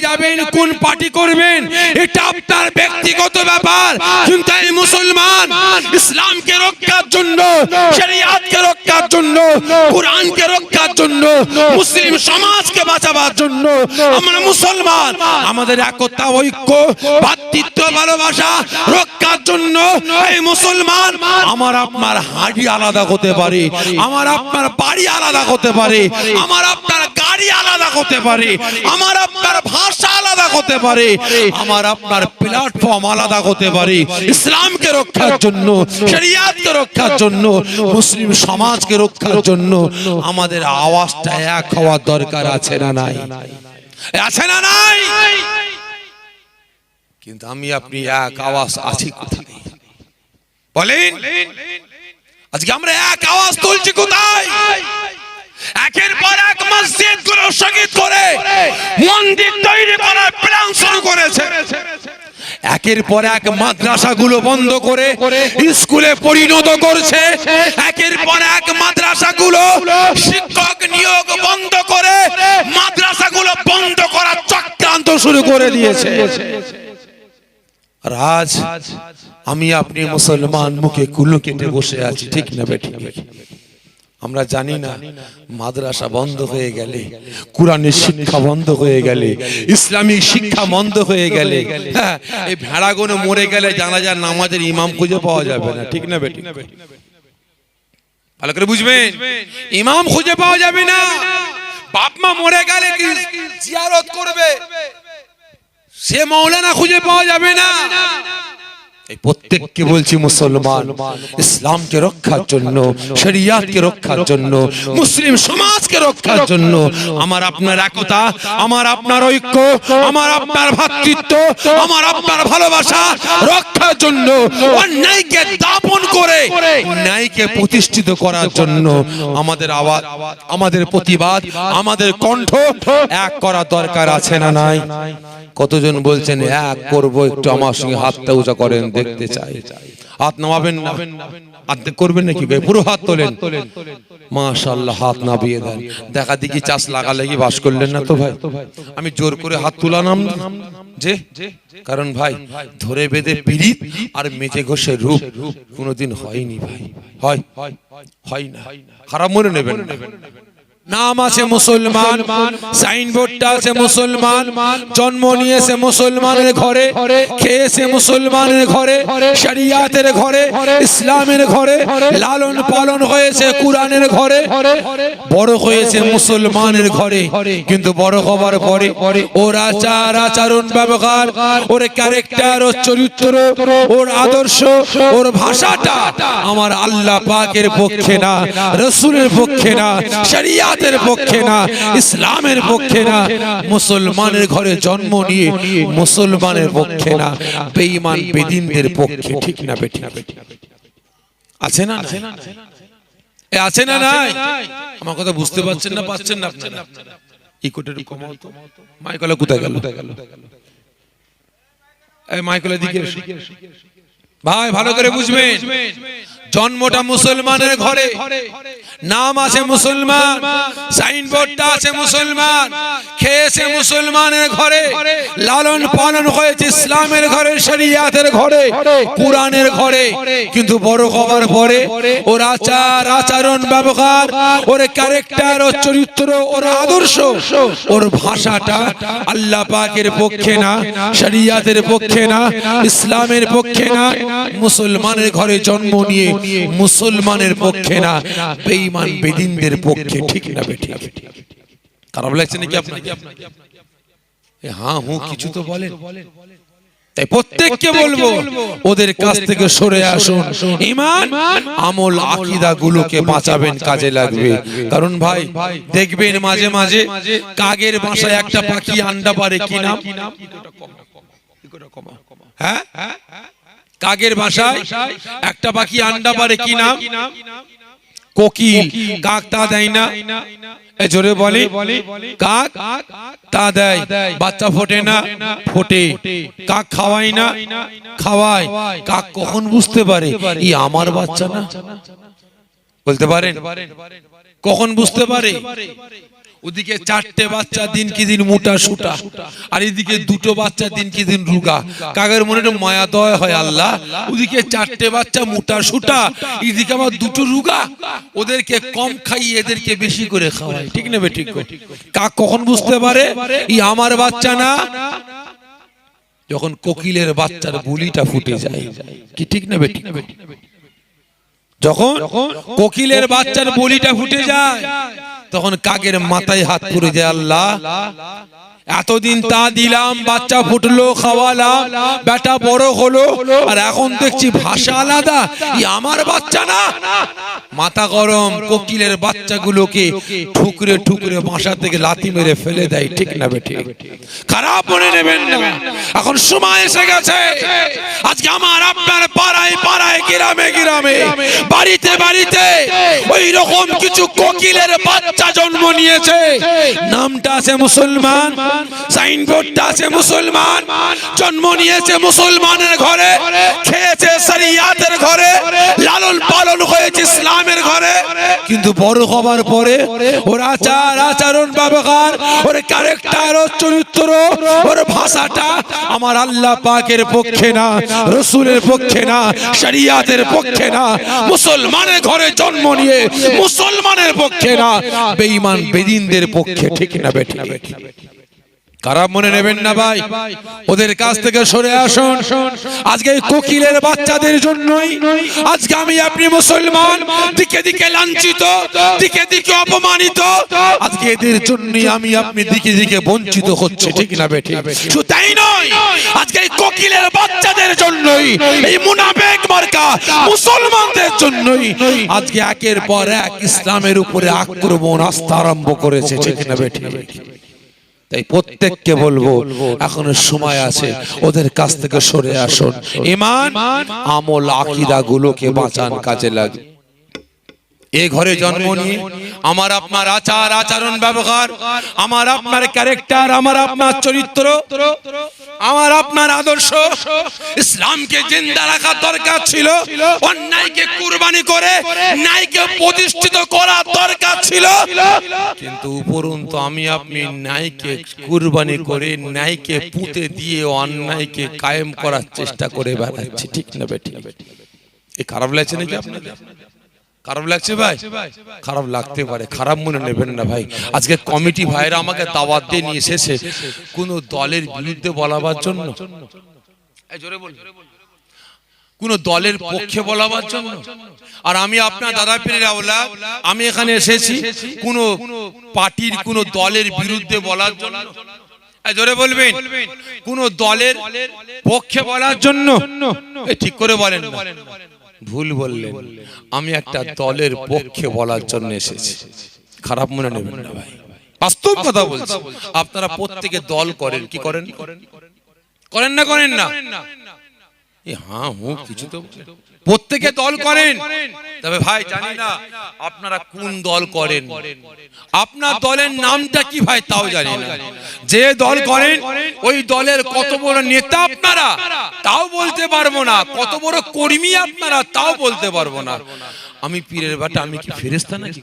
যাবেন কোন পার্টি করবেন এটা আপনার ব্যক্তিগত ব্যাপার। কিন্তু এই মুসলমান ইসলামকে রক্ষার জন্য শরিয়াতকে রক্ষার জন্য, কোরআনকে রক্ষার জন্য, মুসলিম সমাজকে বাঁচাবার জন্য আমরা মুসলমান। আমাদের একতা, ঐক্য, ভাতৃত্ব, ভালোবাসা রক্ষার জন্য এই মুসলমান আমার আপনার হাঁড়ি আলাদা হতে পারে, আমার আপনার বাড়ি আলাদা হতে পারে, আমার আপনার গাড়ি আলাদা হতে পারে, আমার আপনার ভাষা আলাদা হতে পারে, আমার আপনার প্ল্যাটফর্ম আলাদা হতে পারে। ইসলামকে রক্ষার জন্য, শরিয়াতকে রক্ষার জন্য, মুসলিম সমাজকে রক্ষার জন্য আমাদের আওয়াজটা এক হওয়ার দরকার আছে না নাই? আছে না নাই? কিন্তু আমি আপনি এক আওয়াজ আছি বলেন। আজকে আমরা এক আওয়াজ তুলছি কোথায়? একের পর এক মসজিদগুলো সংগীত করে মন্দির তৈরি করার প্ল্যান শুরু করেছে। একের পর এক মাদ্রাসাগুলো বন্ধ করে স্কুলে পরিণত করছে। একের পর এক মাদ্রাসাগুলো শিক্ষক নিয়োগ বন্ধ করে, মাদ্রাসাগুলো বন্ধ করার চক্রান্ত শুরু করে দিয়েছে। আর আজ আমি আপনি মুসলমান মুখে কুলো কেটে বসে আছি, ঠিক না বেঠিক আমরা জানি না মাদ্রাসা বন্ধ হয়ে গেলে কোরআনের শিক্ষা বন্ধ হয়ে গেলে ইসলামিক শিক্ষা বন্ধ হয়ে গেলে হ্যাঁ এই ভেড়াগুলো মরে গেলে জানা যায় নামাজের ইমাম খুঁজে পাওয়া যাবে না ঠিক না বেটি? ভালো করে বুঝবেন ইমাম খুঁজে পাওয়া যাবে না। বাপ মা মরে গেলে কি জিয়ারত করবে? সে মৌলানা খুঁজে পাওয়া যাবে না। প্রত্যেককে বলছি মুসলমান, ইসলামকে রক্ষার জন্য, শরিয়াতকে রক্ষার জন্য, মুসলিম সমাজকে রক্ষার জন্য। আমার আপনার একতা, আমার আপনার ঐক্য, আমার আপনার ভ্রাতৃত্ব আমার আপনার ভালোবাসা রক্ষার জন্য, অন্যায়কে দাপন করে ন্যায়কে প্রতিষ্ঠিত করার জন্য আমাদের আওয়াজ, আমাদের প্রতিবাদ, আমাদের কণ্ঠ এক করা দরকার আছে না নাই? কতজন বলছেন, এক করব, একটু আমার সঙ্গে হাতটা উঁচা করেন দেখতে চাই। হাত নামাবেন না। হাত করবেন নাকি? পুরো হাত তোলেন। মাশাল্লাহ হাত নামিয়ে দেন। দেখা দেখি চাষ লাগালে কি বাস করলেন না তো ভাই? আমি জোর করে হাত তুলানাম নাম যে? কারণ ভাই ধরে বেঁধে পিড়িত আর মেজে ঘষে রূপ। কোনোদিন হয়নি ভাই। হয়। হয়। না। খারাপ মনে নেবেন না। নাম আছে মুসলমান সাইনবোর্ডটা আছে মুসলমান জন্ম নিয়েছে মুসলমানের ঘরে খেয়েছে মুসলমানের ঘরে শরিয়াতের ঘরে ইসলামের ঘরে লালন পালন হয়েছে কোরআনের ঘরে বড় হয়েছে মুসলমানের ঘরে কিন্তু বড় হবার পরে ওর আচার আচরণ ব্যবহার ওর ক্যারেক্টার ওর চরিত্র ওর আদর্শ ওর ভাষাটা আমার আল্লাহ পাকের পক্ষে না রসুলের পক্ষে না শরিয়াতের পক্ষে না ইসলামের পক্ষে না মুসলমানের ঘরে জন্ম নিয়ে মুসলমানের পক্ষে না বেঈমান বেদিনদের পক্ষে ঠিক না বেঠিক। আছে না এ আছে না নাই? আমার কথা বুঝতে পারছেন না পাচ্ছেন না আপনারা? ইকোটা একটু কমাও তো? মাইকলা কোথায় গেল? এই মাইকলের দিকে ভাই ভালো করে বুঝবেন। জন্মটা মুসলমানের ঘরে। নাম আছে মুসলমান, সাইনবোর্ডটা আছে মুসলমান, খেয়েছে মুসলমানের ঘরে, লালন পালন হয়েছে ইসলামের ঘরে, শরিয়াতের ঘরে, কোরআনের ঘরে। কিন্তু বড় হবার পরে ওর আচার, আচরণ, ব্যবহার, ওর ক্যারেক্টার ওর চরিত্র, ওর আদর্শ, ওর ভাষাটা আল্লাহ পাকের পক্ষে না, শরিয়াতের পক্ষে না, ইসলামের পক্ষে না, মুসলমানের ঘরে জন্ম নিয়ে মুসলমানের পক্ষে না বেঈমান বেদিনদের পক্ষে ঠিক না বেঠিক খারাপ লাগছে নাকি আপনার এ হ্যাঁ হুঁ কিছু তো বলেন। তাই প্রত্যেককে বলব ওদের কাছ থেকে সরে আসুন। ইমান আমল আকীদা গুলোকে বাঁচাবেন কাজে লাগবে। কারণ ভাই দেখবেন মাঝে মাঝে কাগের বাসায় একটা পাখি আন্ডা পারে কি নাম? হ্যাঁ? কাগের ভাষায়? একটা পাখি আন্ডা পারে কি নাম? কোকিল। কাক তা দেয় না। জোরে বলি, কাক তা দেয়। বাচ্চা ফোটে না, ফোটে। কাক খাওয়াই না, খাওয়ায়। কাক কখন বুঝতে পারে? ই আমার বাচ্চা না। বলতে পারেন? কখন বুঝতে পারে? ওদিকে চারটে বাচ্চা, দিন কি দিন মোটা সুটা। আর এদিকে দুটো বাচ্চা, দিন কি দিন রুগা। কাগের মনে মায়া দয় হয় আল্লাহ। ওদিকে চারটে বাচ্চা, মোটা সুটা। এদিকে আমার দুটো রুগা। ওদেরকে কম খাইয়ে এদেরকে বেশি করে খাওয়াই। ঠিক নেবে ঠিক কাক কখন বুঝতে পারে? ই আমার বাচ্চা না। যখন কোকিলের বাচ্চার বুলিটা ফুটে যায়। কি ঠিক নেবে ঠিক যখন কোকিলের বাচ্চার বলিটা ফুটে যায় তখন কাকের মাথায় হাত পুরে যায় আল্লাহ। এতদিন তা দিলাম বাচ্চা ফুটলো খাওয়ালাম বেটা বড় হলো আর এখন দেখছি ভাষা আলাদা। আমার বাচ্চা না। মাথা গরম কোকিলের বাচ্চাগুলোকে ঠুকরে ঠুকরে বাসা থেকে লাথি মেরে ফেলে দেয় ঠিক না বেঠি খারাপ মনে নেবেন না। এখন সময় এসে গেছে। আজকে আমার আপনার পাড়ায় পাড়ায় গ্রামে গ্রামে বাড়িতে বাড়িতে ওই রকম কিছু কোকিলের বাচ্চা জন্ম নিয়েছে। নামটা আছে মুসলমান। সাইনবোর্ডটা আছে মুসলমান, জন্ম নিয়েছে মুসলমানের ঘরে, খেয়েছে শরিয়াতের ঘরে, লালন পালন হয়েছে ইসলামের ঘরে। কিন্তু বড় হবার পরে ওর আচার, আচরণ, ব্যবহার, ওর ক্যারেক্টার চরিত্র, ওর ভাষাটা আমার আল্লাহ পাকের পক্ষে না, রসুলের পক্ষে না, শরিয়াতের পক্ষে না, মুসলমানের ঘরে জন্ম নিয়ে মুসলমানের পক্ষে না, বেঈমান বেদিনদের পক্ষে ঠিক না খারাপ মনে নেবেন না ভাই? ওদের কাছ থেকে সরে আসুন। আজকে কোকিলের বাচ্চাদের জন্যই আজকে আমি আপনি মুসলমান, দিকে দিকে লাঞ্ছিত, দিকে দিকে অপমানিত। আজকে এদের জন্যই আমি আপনি দিকে দিকে বঞ্চিত হচ্ছে, ঠিক না বেঠি? শুধু তাই নয়, আজকে কোকিলের বাচ্চাদের জন্যই, এই মুনাফেক মার্কা মুসলমানদের জন্যই আজকে একের পর এক ইসলামের উপরে আক্রমণ, আস্থা আরম্ভ করেছে, ঠিক না বেঠি? তাই প্রত্যেককে বলব, এখনও সময় আছে, ওদের কাছ থেকে সরে আসুন। ইমান, আমল আকিদা গুলোকে বাঁচান, কাজে লাগে এ ঘরে জন্ম নিয়ে আমার আপনার আচার, আচরণ, ব্যবহার, আমার আপনার ক্যারেক্টার আমার আপনার চরিত্র, আমার আপনার আদর্শ ইসলামকে জিন্দা রাখার দরকার ছিল, অন্যায়কে কুরবানি করে, ন্যায়কে প্রতিষ্ঠিত করার দরকার ছিল। কিন্তু উপরন্তু আমি আপনি ন্যায়কে কুরবানি করে, ন্যায়কে পুঁতে দিয়ে অন্যায়কে কায়েম করার চেষ্টা করে বেড়াচ্ছি। ঠিক না বেঠিক এ খারাপ লাগছে নাকি আপনাদের? খারাপ লাগছে ভাই? খারাপ লাগতে পারে খারাপ মনে নেবেন না ভাই। আজকে কমিটি ভাইরা আমাকে দাওয়াত দিয়ে নিয়ে এসেছে কোন দলের বিরুদ্ধে বলাবার জন্য। জোরে বল। কোন দলের পক্ষে বলাবার জন্য। আর আমি আপনার দাদা পীরের আওলা আমি এখানে এসেছি কোন পার্টির কোন দলের বিরুদ্ধে বলার জন্য। জোরে বলবেন। কোন দলের পক্ষে বলার জন্য। ঠিক করে বলেন। ভুল বললেন। আমি একটা দলের পক্ষে বলার জন্য এসেছি। খারাপ মনে নেবেন না ভাই। বাস্তব কথা বলছি। আপনারা প্রত্যেকে দল করেন। কি করেন? করেন না। করেন না। এ হ্যাঁ প্রত্যেকে দল করেন। তবে ভাই, জানি না আপনারা কোন দল করেন। আপনার দলের নামটা কি ভাই, তাও জানি না। যে দল করেন, ওই দলের কত বড় নেতা আপনারা, তাও বলতে পারব না। কত বড় কর্মী আপনারা, তাও বলতে পারব না। আমি পীরের বাটা, আমি কি ফেরেস্তা নাকি?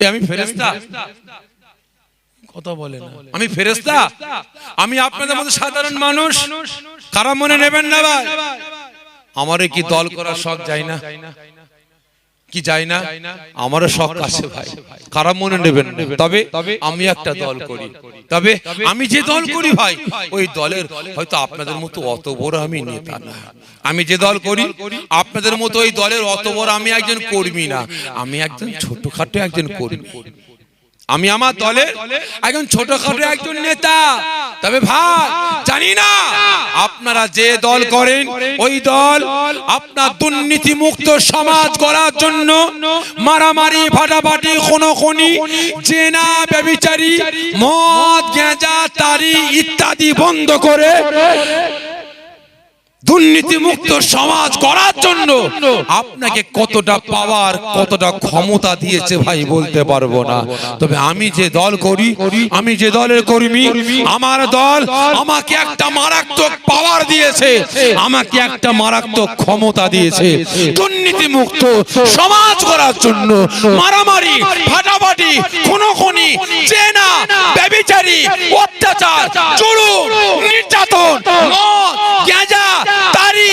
আমি ফেরেস্তা কথা বলে আমি ফেরেস্তা আমি আপনাদের মধ্যে সাধারণ মানুষ? খারাপ মনে নেবেন না ভাই? আমারে কি দল করার শখ যায় না? কি যায় না? আমারও শখ আছে ভাই। খারাপ মনে নেবেন তবে আমি একটা দল করি। তবে আমি যে দল করি ভাই ওই দলের হয়তো আপনাদের মতো অত বড় আমি নেতা না। আমি যে দল করি আপনাদের মতো ওই দলের অত বড় আমি একজন কর্মী না। আমি একজন ছোটখাটো একজন কর্মী। আমি আমার দলে একজন ছোটখাটো একজন নেতা। তবে ভাই জানি না। আপনারা যে দল করেন ওই দল আপনার দুর্নীতি মুক্ত সমাজ করার জন্য মারামারি ফাটাফাটি খুনোখুনি জেনা ব্যবিচারী মদ গেঁজা তারি ইত্যাদি বন্ধ করে দুর্নীতি মুক্ত সমাজ করার জন্য আপনাকে কতটা পাওয়ার, কতটা ক্ষমতা দিয়েছে ভাই বলতে পারব না। তবে আমি যে দল করি, আমি যে দলের কর্মী, আমার দল আমাকে একটা মারাত্মক পাওয়ার দিয়েছে, আমাকে একটা মারাত্মক ক্ষমতা দিয়েছে। দুর্নীতি মুক্ত সমাজ করার জন্য মারামারি, ফাটাফাটি, খুনোখুনি, চেনা ব্যভিচারী অত্যাচার, জুলুম, নির্যাতন গাঁজা তারি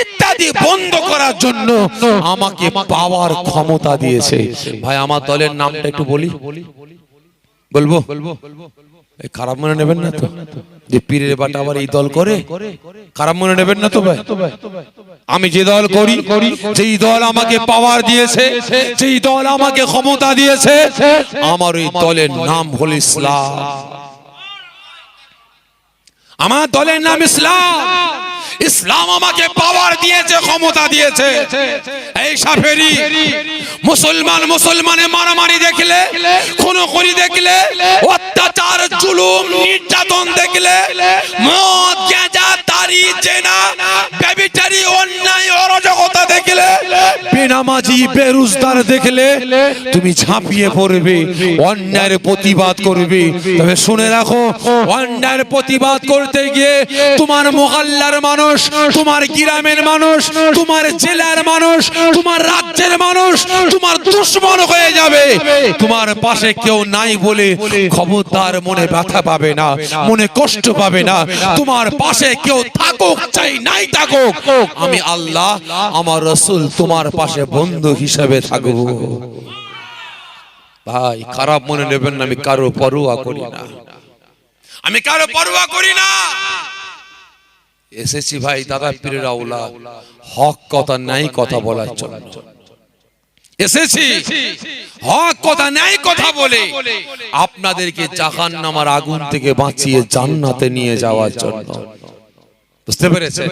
ইত্যাদি বন্ধ করার জন্য আমাকে পাওয়ার ক্ষমতা দিয়েছে। ভাই আমার দলের নামটা একটু বলি। বলব? এই খারাপ মনে নেবেন না তো? যে পীরের বাটা আবার এই দল করে? খারাপ মনে নেবেন না তো ভাই? আমি যে দল করি যেই দল আমাকে পাওয়ার দিয়েছে যেই দল আমাকে ক্ষমতা দিয়েছে আমার ওই দলের নাম হল ইসলাম। আমার দলের নাম ইসলাম। ইসলাম আমাকে পাওয়ার দিয়েছে, ক্ষমতা দিয়েছে। এই সাফেরি, মুসলমান মুসলমানে মারামারি দেখলে খুন করি দেখলে, অত্যাচার, জুলুম, নির্যাতন দেখলে, মদ গেঁজা তারি জেনা ব্যবিচারী, অন্যায় দেখলে বেনামাজি বেরুজদার দেখলে তুমি ঝাঁপিয়ে পড়বে, অন্যায়ের প্রতিবাদ করবে। তবে শুনে রাখো, অন্যায়ের প্রতিবাদ করতে গিয়ে তোমার মোহাল্লার মানুষ, তোমার গ্রামের মানুষ, তোমার জেলার মানুষ, তোমার রাজ্যের মানুষ, তোমার দুশ্মন হয়ে যাবে। তোমার পাশে কেউ নাই বলে খবরদার মনে ব্যথা পাবে না, মনে কষ্ট পাবে না। তোমার পাশে কেউ থাকুক, চাই নাই থাকুক। আমি আল্লাহ, আমার রসুল তোমার পাশে বন্ধু হিসেবে থাকব। ভাই, খারাপ মনে নেবেন না, আমি কারও পরোয়া করি না। আমি কারও পরোয়া করি না। এসেছি ভাই, দাদা পীরের আউলা হক কথা নাই কথা বলার জন্য। এসেছি। হক কথা নাই কথা বলে। আপনাদেরকে জাহান নামার আগুন থেকে বাঁচিয়ে জান্নাতে নিয়ে যাওয়ার জন্য। বুঝতে পেরেছেন?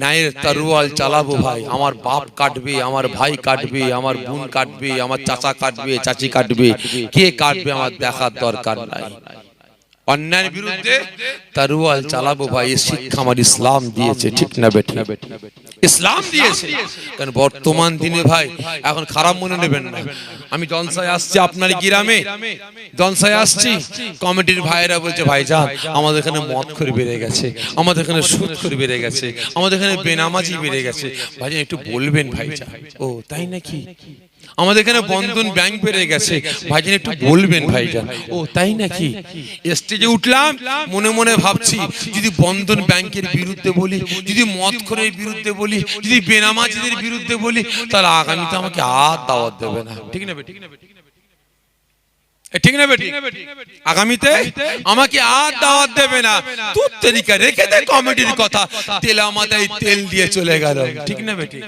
ন্যায়ের তরুয়াল চালাবো ভাই, আমার বাপ কাটবে, আমার ভাই কাটবে, আমার বোন কাটবে, আমার চাচা কাটবে, চাচি কাটবে, কে কাটবে আমার দেখার দরকার নাই। অন্যায়ের বিরুদ্ধে তারুয়াল চালাবো ভাই এই শিক্ষা আমার ইসলাম দিয়েছে ঠিক না বেঠি? ইসলাম দিয়েছে? কারণ বর্তমান দিনে ভাই এখন খারাপ মনে নেবেন না। আমি জনসায় আসছি আপনার গ্রামে। জনসায় আসছি কমিটির ভাইরা বলছে ভাই যান আমাদের এখানে মদ করে বেড়ে গেছে আমাদের এখানে সুদ করে বেড়ে গেছে আমাদের এখানে বেনামাজি বেড়ে গেছে। ভাইজান একটু বলবেন ভাই ও তাই নাকি? আমাদের এখানে বন্ধন ব্যাংক বেড়ে গেছে। ভাইজান একটু বলবেন ভাইজান। ও তাই নাকি? স্টেজে উঠলাম মনে মনে ভাবছি যদি বন্ধন ব্যাংকের বিরুদ্ধে বলি যদি মদ খোরের বিরুদ্ধে বলি যদি বেনামাজিদের বিরুদ্ধে বলি তাহলে আগামীতে আমাকে আর দাওয়াত দেবে না ঠিক না ঠিক না ঠিক না বেটি আগামীতে আমাকে আর দাওয়াত দেবে না তরিকা রেখে দে কমিটির কথা তেল মাথায় তেল দিয়ে চলে গেল ঠিক না বেটি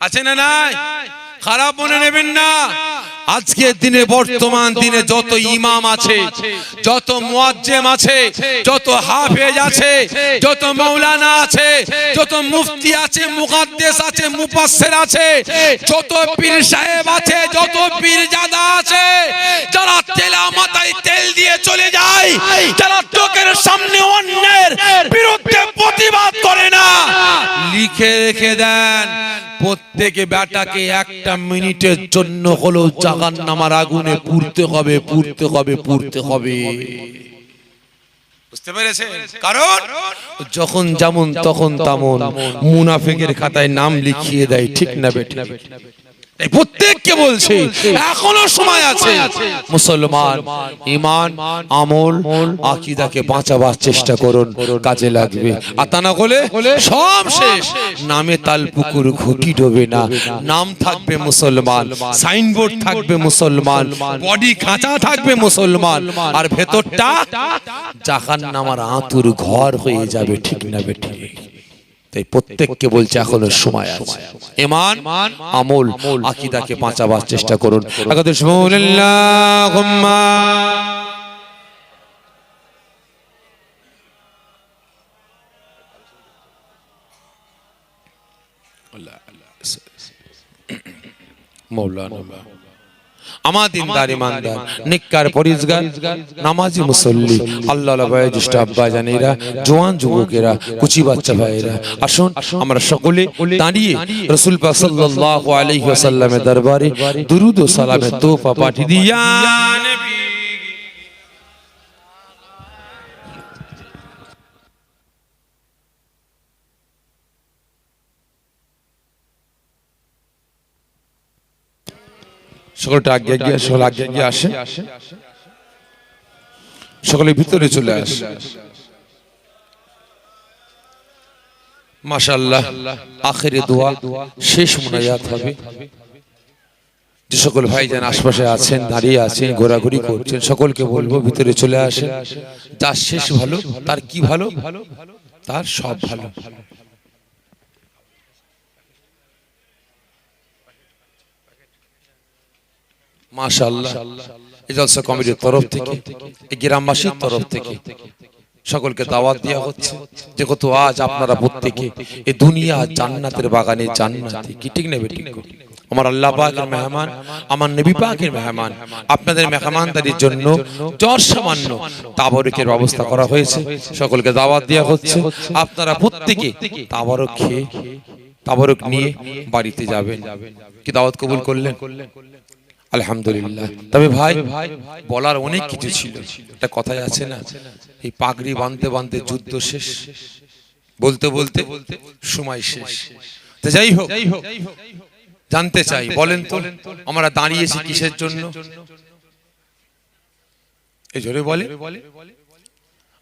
আছে না নাই? খারাপ মনে নেবেন না। আজকের দিনে, বর্তমান দিনে যত ইমাম আছে, যত মুয়াজ্জেম আছে, যত হাফেজ আছে, যত মাওলানা আছে, যত মুফতি আছে, মুকাদ্দেস আছে, মুফাসসির আছে, যত পীর সাহেব আছে, যত পীরজাদা আছে, যারা তেলা মাথায় তেল দিয়ে চলে যায়, যারা চোখের সামনে অন্যের লিখে রেখে দেন। প্রত্যেকে বেটাকে একটা মিনিটের জন্য হলো জাগান নামার আগুনে পুড়তে হবে পুড়তে হবে পুড়তে হবে। বুঝতে পেরেছে কারণ যখন যেমন তখন তেমন। মুনাফিকের খাতায় নাম লিখিয়ে দেয় ঠিক না বেটি তাই প্রত্যেককে বলছে এখনও সময় আছে। মুসলমান ইমান আমল আকিদাকে বাঁচাবার চেষ্টা করুন কাজে লাগবে। আর তা না হলে সব শেষ। নামে তাল পুকুর ঘুটি ডোবে না। নাম থাকবে মুসলমান। সাইনবোর্ড থাকবে মুসলমান। বডি খাঁচা থাকবে মুসলমান। আর ভেতরটা জাহান নামার আতুর ঘর হয়ে যাবে ঠিক না বেঠিক তাই প্রত্যেককে বলছে এখনও সময় আছে। ইমান আমল আকিদাকে বাঁচাবার চেষ্টা করুন। আকাদুস আল্লাহুম্মা মৌলানা আমার দিনদার ইমানদার নিকার পরিজগার নামাজি মুসল্লি। আল্লাহ আব্বা জানেরা জোয়ান যুবকেরা কুচি বাচ্চা ভাইয়েরা। আসুন আমরা সকলে দাঁড়িয়ে রসুল পাক সাল্লাল্লাহু আলাইহি ওয়াসাল্লামের দরবারে দুরুদ ও সালামে তোফা পাঠিয়ে দিয়া নবী! সকলটা আগে গিয়ে সকল আগে গিয়ে আসে। সকলে ভিতরে চলে আসে। মাশাআল্লাহ, আখেরে দোয়া শেষ মোনাজাত হবে। যে সকল ভাইজান আশপাশে আছেন, দাঁড়িয়ে আছেন, ঘোরাঘুরি করছেন, সকলকে বলব ভিতরে চলে আসেন। যার শেষ ভালো, তার কি ভালো? তার সব ভালো। মাশাআল্লাহ। এই জলসা কমিটির তরফ থেকে, এই গ্রামবাসীর তরফ থেকে সকলকে দাওয়াত দেওয়া হচ্ছে। যে কত আজ আপনারা প্রত্যেকে এই দুনিয়া জান্নাতের বাগানে কি ঠিক নেবে ঠিক আমার আল্লাহ পাকের মেহমান, আমার নবী পাকের মেহমান, আপনাদের মেহমানদারির জন্য জ্বর সামান্য তাবরকের ব্যবস্থা করা হয়েছে। সকলকে দাওয়াত দেওয়া হচ্ছে। আপনারা প্রত্যেকে তাবরক খেয়ে, তাবরক নিয়ে বাড়িতে যাবেন। কি দাওয়াত কবুল করলেন? আলহামদুলিল্লাহ। তবে ভাই বলার অনেক কিছু ছিল। একটা কথাই আছে না এই পাগড়ি বাঁধতে বাঁধতে যুদ্ধ শেষ। বলতে বলতে সময় শেষ। তো যাই হোক জানতে চাই বলেন তো আমরা দাঁড়িয়েছি কিসের জন্য? এই জোরে বলে।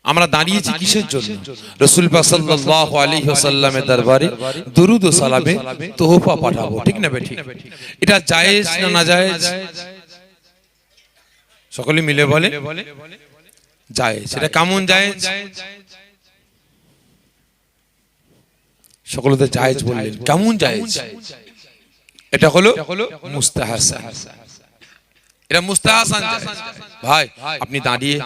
আমরা দাঁড়িয়েছি কিসের জন্য? রসুল সাল্লাল্লাহু আলাইহি ওয়াসাল্লামের দরবারে দুরুদ ও সালামে তোহফা পাঠাবো ঠিক না বেঠিক এটা জায়েজ না না জায়েজ। সকলে মিলে বলে? জায়েজ। এটা কেমন জায়েজ? সকলে তো জায়েজ বললেন। কেমন জায়েজ? এটা হলো মুস্তাহাসান। এটা মুস্তাহাসান। ভাই, আপনি দাঁড়িয়ে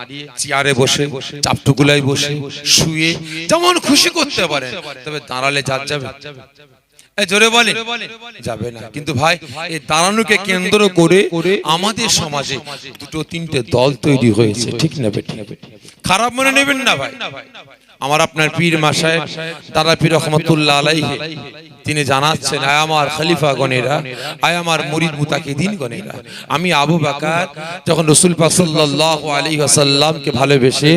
চেয়ারে বসে চাপটুকুলাই বসে, শুয়ে যেমন খুশি করতে পারেন, তবে দাঁড়ালে যার যাবে। জোরে বলে যাবে না। কিন্তু ভাই এই দাঁড়ানোকে কেন্দ্র করে আমাদের সমাজে দুটো তিনটে দল তৈরি হয়েছে, ঠিক না খারাপ মনে নেবেন না ভাই। আমার আপনার পীর মাসায় তারা পীর রহমতুল্লাহ আলাইহি, তিনি জানাচ্ছেন, আয় আমার খলিফা গণেরা, আয় আমার মুরিদ মুতাকিদিন গণেরা। আমি আবু বাকার, যখন রসুল পাক সাল্লাল্লাহু আলাইহি ওয়াসাল্লামকে ভালোবেসে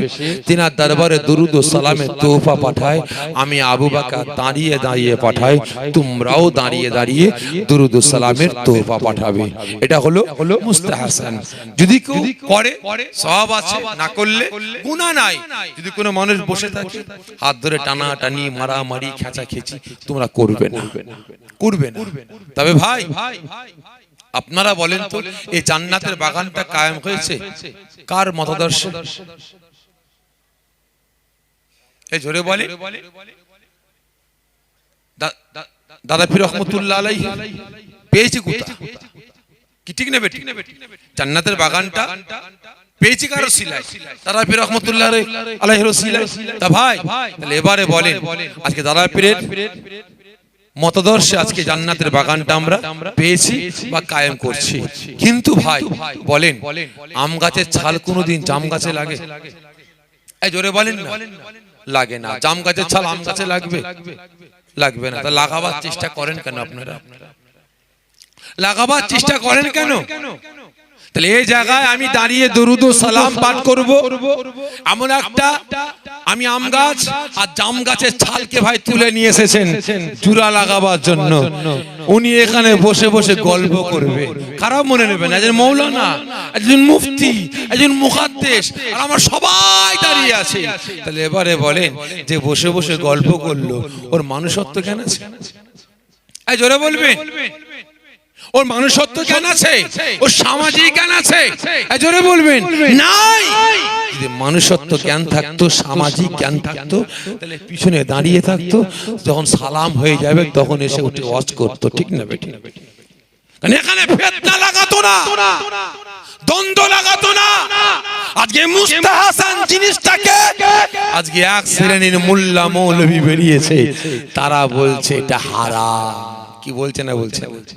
তিনার দরবারে দুরুদ ও সালামের তোহফা পাঠায়, আমি আবু বাকার দাঁড়িয়ে দাঁড়িয়ে পাঠাই, তোমরাও দাঁড়িয়ে দাঁড়িয়ে দুরুদ ও সালামের তোহফা পাঠাবে। এটা হলো হলো মুস্তাহাসান। যদি কেউ করে সব আছে, না করলে গুনাহ নাই। যদি কোনো মানুষ বসে থাকে হাত ধরে টানা টানি, মারামারি খেঁচা খেচি তোমরা করবে না। করবে না। তবে ভাই, আপনারা বলেন তো, এই জান্নাতের বাগানটা কায়েম হয়েছে? কার মতাদর্শ? এই জোরে বলে। দাদা ফির রহমতুল্লাহ আলাইহি, পেয়েছি কি ঠিক নেবে ঠিক? জান্নাতের বাগানটা পেয়েছি কারও সিলাই দাদা পীর রহমতুল্লাহ আলাইহির সিলাই তা ভাই তাহলে এবারে বলেন আজকে দাদা পীরের মতদর্শে আজকে জান্নাতের বাগানটা আমরা পেয়েছি বা কায়েম করছি। কিন্তু ভাই বলেন আম গাছের ছাল কোনোদিন জাম গাছে লাগে? এই জোরে বলেন না। লাগে না। জাম গাছের ছাল আম গাছে লাগবে? লাগবে। না। তা লাগাবার চেষ্টা করেন কেন আপনারা? লাগাবার চেষ্টা করেন কেন? তাহলে এই জায়গায় আমি দাঁড়িয়ে দরুদ সালাম পাঠ করব। এমন একটা আমি আম গাছ আর জাম গাছের ছালকে ভাই তুলে নিয়ে এসেছেন চূড়া লাগাবার জন্য। উনি এখানে বসে বসে গল্প করবে। খারাপ মনে নেবেন একজন মৌলানা, একজন মুফতি, একজন মুখাদ্দেশ আর আমার সবাই দাঁড়িয়ে আছে। তাহলে এবারে বলেন যে বসে বসে গল্প করল, ওর মানুষত্ব কেন আছে? জোরে বলবেন? ওর মানুষত্ব জ্ঞান আছে? ওর সামাজিক জ্ঞান আছে? এই জোরে বলবেন। নাই! যদি মানুষত্ব জ্ঞান থাকতো সামাজিক জ্ঞান থাকতো তাহলে পিছনে দাঁড়িয়ে থাকতো যখন সালাম হয়ে যাবে তখন এসে উঠে ওয়াজ করতো ঠিক না বেটি কারণ এখানে ফেতনা লাগাতো না। দ্বন্দ্ব লাগাতো না। আজকে মুস্তাহাসান জিনিসটাকে আজকে এক শ্রেণির মোল্লা মৌলভী বেরিয়েছে। তারা বলছে এটা হারাম। কি বলছে না বলছে বলছে।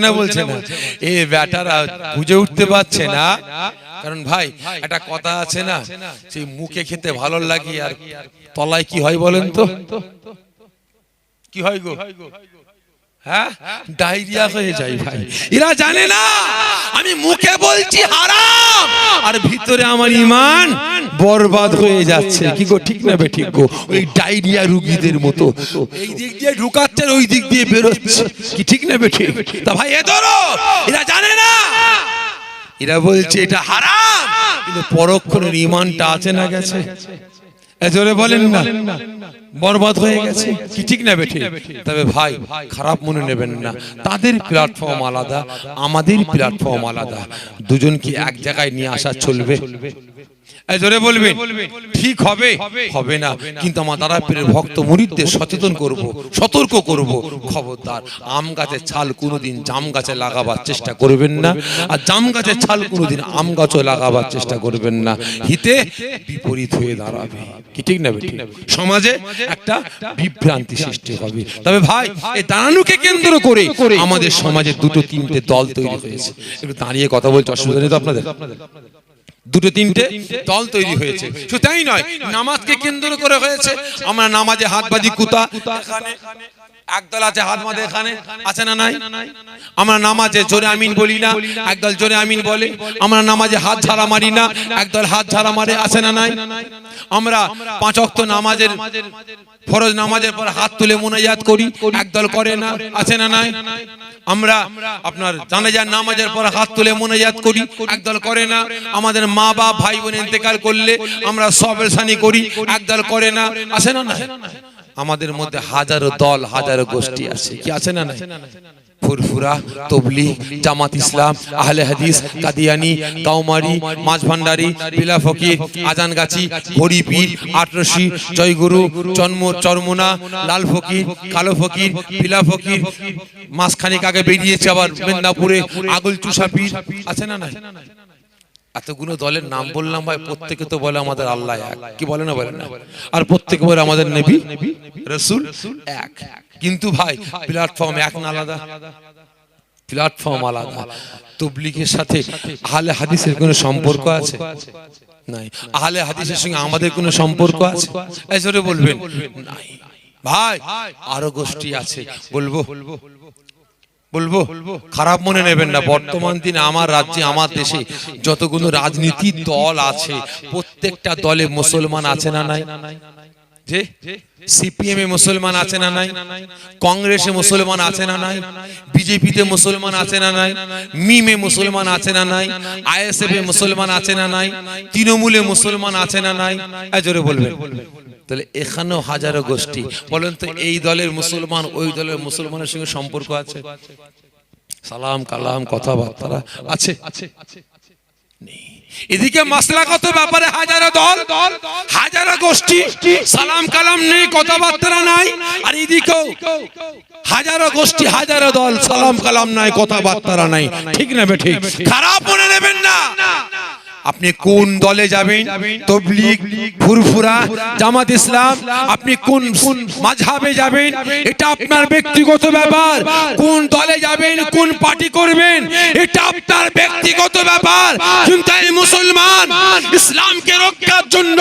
না বলছে না এ ব্যাটারা বুঝে উঠতে পারছে না। কারণ ভাই একটা কথা আছে না সেই মুখে খেতে ভালো লাগে আর তলায় কি হয় বলেন তো? কি হয় গো? হ্যাঁ? ডায়রিয়া হয়ে যায় ভাই। এরা জানে না। আমি মুখে বলছি হারাম। আর ভিতরে আমার ইমান বরবাদ হয়ে যাচ্ছে। কি গো ঠিক না ঠিক গো? ওই ডায়রিয়া রুগীদের মতো। এই দিক দিয়ে ঢুকাচ্ছে ওই দিক দিয়ে বেরোচ্ছে। কি ঠিক না ঠিক? তা ভাই এ ধরো। এরা জানে না। এরা বলছে এটা হারাম। কিন্তু পরক্ষণের ইমানটা আছে না গেছে? জোরে বলেন না। বরবাদ হয়ে গেছে। কি ঠিক না বেঠে? তবে ভাই খারাপ মনে নেবেন না। তাদের প্ল্যাটফর্ম আলাদা আমাদের প্ল্যাটফর্ম আলাদা। দুজন কি এক জায়গায় নিয়ে আসা চলবে। জোরে বলবেন ঠিক হবে হবে। না। কিন্তু আমার দ্বারা পীরের ভক্ত মুরিদদের সচেতন করব সতর্ক করব। খবরদার আম গাছের ছাল কোনোদিন জাম গাছে লাগাবার চেষ্টা করবেন না। আর জাম গাছের ছাল কোনোদিন আম গাছও লাগাবার চেষ্টা করবেন না। হিতে বিপরীত হয়ে দাঁড়াবে। কি ঠিক না বেঠিক সমাজে একটা বিভ্রান্তি সৃষ্টি হবে। তবে ভাই এই দাঁড়ানোকে কেন্দ্র করে আমাদের সমাজে দুটো তিনটে দল তৈরি হয়েছে। একটু দাঁড়িয়ে কথা বলছে অসুবিধা নেই তো আপনাদের। দুটো তিনটে দল তৈরি হয়েছে। শুধু তাই নয় নামাজকে কেন্দ্র করে হয়েছে। আমরা নামাজে হাত বাজি কুতা। এখানে একদল আছে হাত মাঝে এখানে আছে না নাই? আমরা নামাজে জোরে আমিন বলি না একদল জোরে আমিন বলে। আমরা নামাজে হাত ঝাড়া মারি না একদল হাত ঝাড়া মারে আছে না নাই? আমরা পাঁচ অক্ত নামাজের ফরজ নামাজের পর হাত তুলে মোনাজাত করি একদল করে না আছে না নাই? আমরা আপনার জানাজার নামাজের পর হাত তুলে মোনাজাত করি একদল করে না। আমাদের মা বাপ ভাই বোন ইন্তেকাল করলে আমরা সবের সানি করি একদল করে না আছে না না আমাদের মধ্যে হাজারো দল হাজারো গোষ্ঠী আছে। কি আছে না না ফুরফুরা তবলি জামাত ইসলাম আহলে হাদিস কাদিয়ানি কাউমারি মাছ ভান্ডারি বিলা ফকির আজানগাছি হরিপীর আটরসি জয়গুরু জন্ম চরমোনা লাল ফকির কালো ফকির বিলা ফকির মাসখানিক আগে বেরিয়েছে আবার মেদিনীপুরে আগুল চুষা পীর আছে না না এতগুলো দলের নাম বললাম ভাই প্রত্যেকে তো বলে আমাদের আল্লাহ এক। কি বলে না বলে? না আর প্রত্যেকে বলে আমাদের নবী? রসুল? এক। কিন্তু ভাই প্ল্যাটফর্ম এক না আলাদা। প্ল্যাটফর্ম আলাদা। তবলিগের সাথে আহলে হাদিসের কোনো সম্পর্ক আছে? নাই। আহলে হাদিসের সঙ্গে আমাদের কোনো সম্পর্ক আছে? এই জোরে বলবেন? নাই। ভাই আরও গোষ্ঠী আছে বলব বলব। বলব, খারাপ মনে নেবেন না। বর্তমান দিনে আমার রাজ্যে, আমার দেশে যতগুলো রাজনীতির দল আছে, প্রত্যেকটা দলে মুসলমান আছে না নাই? যে? সিপিএম এ মুসলমান আছে না নাই? কংগ্রেসে মুসলমান আছে না নাই? বিজেপিতে মুসলমান আছে না নাই? মিমে মুসলমান আছে না নাই? আইএসএফ এ মুসলমান আছে না নাই? তৃণমূলে মুসলমান আছে না নাই? জোরে বলবেন। তাহলে এখানেও হাজারো গোষ্ঠী। বলেন তো এই দলের মুসলমান, ওই দলের মুসলমানের সঙ্গে সম্পর্ক আছে? সালাম, কালাম, কথাবার্তা আছে। এদিকে মাসলাগত ব্যাপারে হাজারো দল, হাজারো গোষ্ঠী, সালাম, কালাম নেই, কথাবার্তা নাই, আর এদিকেও হাজারো গোষ্ঠী, হাজারো দল, সালাম, কালাম নাই, কথাবার্তা নাই। ঠিক না বে ঠিক? খারাপ মনে নেবেন না। আপনি কোন দলে যাবেন? তবলিগ ফুরফুরা জামাত ইসলাম আপনি কোন কোন মাঝহাবে যাবেন? এটা আপনার ব্যক্তিগত ব্যাপার। কোন দলে যাবেন? কোন পার্টি করবেন? এটা আপনার ব্যক্তিগত ব্যাপার। কিন্তু এই মুসলমান ইসলামকে রক্ষার জন্য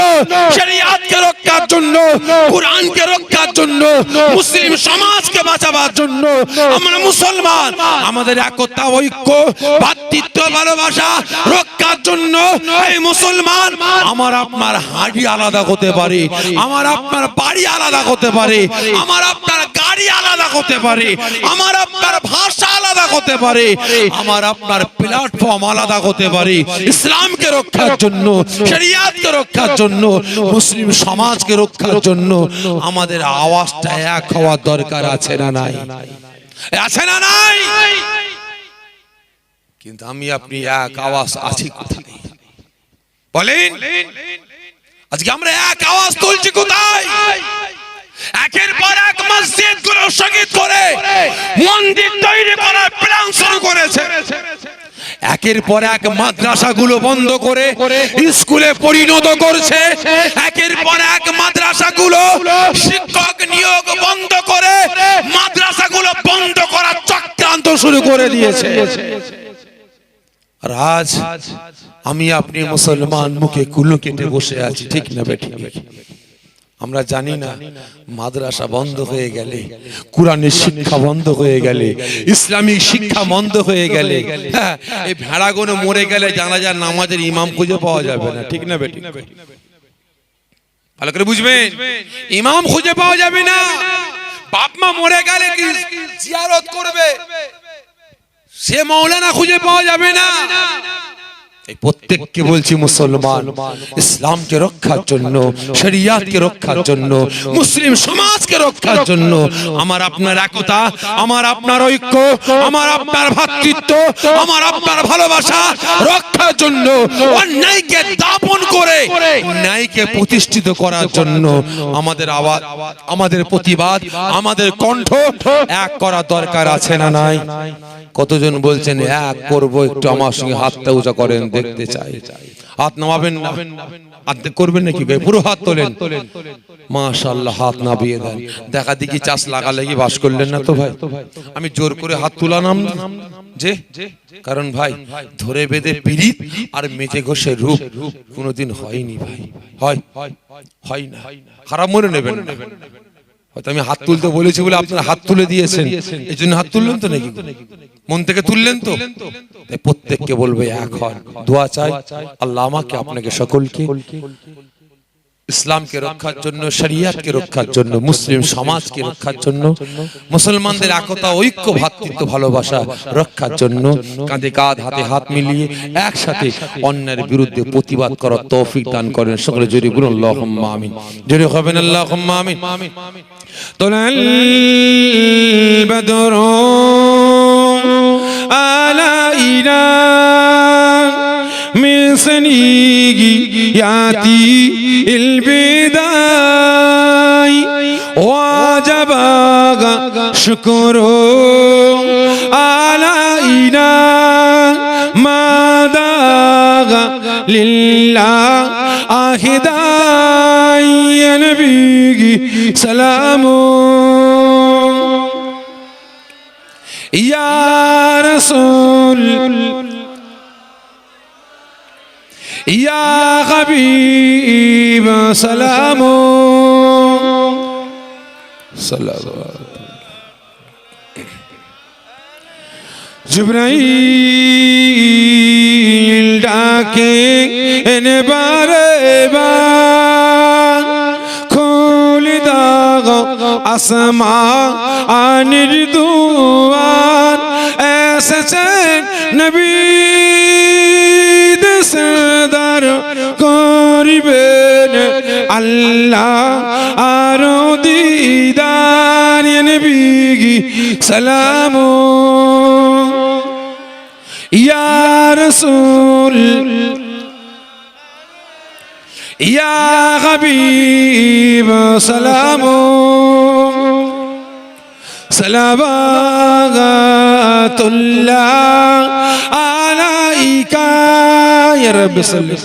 শরিয়াতকে রক্ষার জন্য কোরআনকে রক্ষার জন্য মুসলিম সমাজকে বাঁচাবার জন্য আমরা মুসলমান। আমাদের একতা ঐক্য ভাতৃত্ব ভালোবাসা রক্ষার জন্য এই মুসলমান। আমার আপনার হাঁড়ি আলাদা হতে পারে, আমার আপনার বাড়ি আলাদা আমার আপনার গাড়ি আলাদা আমার আপনার ভাষা আলাদা আমার আপনার প্ল্যাটফর্ম আলাদা ইসলামকে রক্ষার জন্য, শরিয়াতকে রক্ষার জন্য, মুসলিম সমাজকে রক্ষার জন্য আমাদের আওয়াজটা এক হওয়ার দরকার আছে না নাই? আছে না নাই? কিন্তু আমি আপনি এক আওয়াজ আছি কোথায়? বলেন। আজকে আমরা এক আওয়াজ তুলছি কোথায়? একের পর এক মসজিদগুলো সংগীত করে, মন্দির তৈরি করার প্ল্যান শুরু করেছে। একের পর এক মাদ্রাসাগুলো বন্ধ করে, স্কুলে পরিণত করছে। একের পর এক মাদ্রাসাগুলো শিক্ষক নিয়োগ বন্ধ করে, মাদ্রাসাগুলো বন্ধ করার চক্রান্ত শুরু করে দিয়েছে। আর আজ আমি আপনি মুসলমান মুখে কুলো কেটে বসে আছি ঠিক না বেঠি আমরা জানি না মাদ্রাসা বন্ধ হয়ে গেলে কোরআনের শিক্ষা বন্ধ হয়ে গেলে ইসলামিক শিক্ষা বন্ধ হয়ে গেলে হ্যাঁ, এই ভেড়াগুলো মরে গেলে জানা যায় নামাজের ইমাম খুঁজে পাওয়া যাবে না ঠিক না বেটি ভালো করে বুঝবেন? ইমাম খুঁজে পাওয়া যাবে না। বাপ মা মরে গেলে জিয়ারত করবে? সে মৌলানা খুঁজে পাওয়া যাবে না। প্রত্যেককে বলছি মুসলমান, ইসলামকে রক্ষার জন্য, শরিয়াতকে রক্ষার জন্য, মুসলিম সমাজকে রক্ষার জন্য, আমার আপনার একতা, আমার আপনার ঐক্য, আমার আপনার ভ্রাতৃত্ব আমার আপনার ভালোবাসা রক্ষার জন্য, অন্যায়কে দাপন করে ন্যায়কে প্রতিষ্ঠিত করার জন্য আমাদের আওয়াজ, আমাদের প্রতিবাদ, আমাদের কণ্ঠ এক করা দরকার আছে না নাই? কতজন বলছেন, এক করব, একটু আমার সঙ্গে হাতটা উঁচা করেন দেখতে চাই। হাত নামাবেন না। করবেন নাকি? পুরো হাত তোলেন। মাশাআল্লাহ, হাত দেন। দেখা দেখি চাষ বাস করলেন না তো ভাই? আমি জোর করে হাত তুলানাম যে? কারণ ভাই, ধরে বেঁধে পিরিত আর মেজে ঘষে রূপ কোনোদিন হয়নি ভাই। হয়। হয় না। খারাপ মনে নেবেন হয়তো আমি হাত তুলতে বলেছি বলে আপনারা হাত তুলে দিয়েছেন। এই জন্য হাত তুললেন তো নাকি? মন থেকে তুললেন তো? তাই প্রত্যেককে বলবে এক হন দোয়া চাই, আল্লাহ আমাকে, আপনাকে সকলকে ইসলামকে রক্ষার জন্য শরিয়াতকে রক্ষার জন্য মুসলিম সমাজকে রক্ষার জন্য মুসলমানদের একতা ঐক্য ভ্রাতৃত্ব ভালোবাসা রক্ষার জন্য কাঁধে কাঁধ হাতে হাত মিলিয়ে একসাথে অন্যের বিরুদ্ধে প্রতিবাদ করার তৌফিক দান করেন সকলে জোরে বলুন আল্লাহুম্মা আমিন জোরে হবেন আল্লাহুম্মা আমিন طلع البدر علينا من سنياتي البداي وجب شكر علينا ما داغ لله أهداي يا نبي سلام يا رسول ইয়া হাবিব, সালাম জুবরাইল ডাকে, এনে বারে বার খুলি দাগ আসমা, আনির দুয়ার, এসেছেন নবী। আল্লাহ আরও দিদার নবী সালাম। ইয়া রসুল, ইয়া হাবিব, সালাম। সালাবাতুল্লাহ আলাইকা, ইয়া রাব্বি সাল্লি।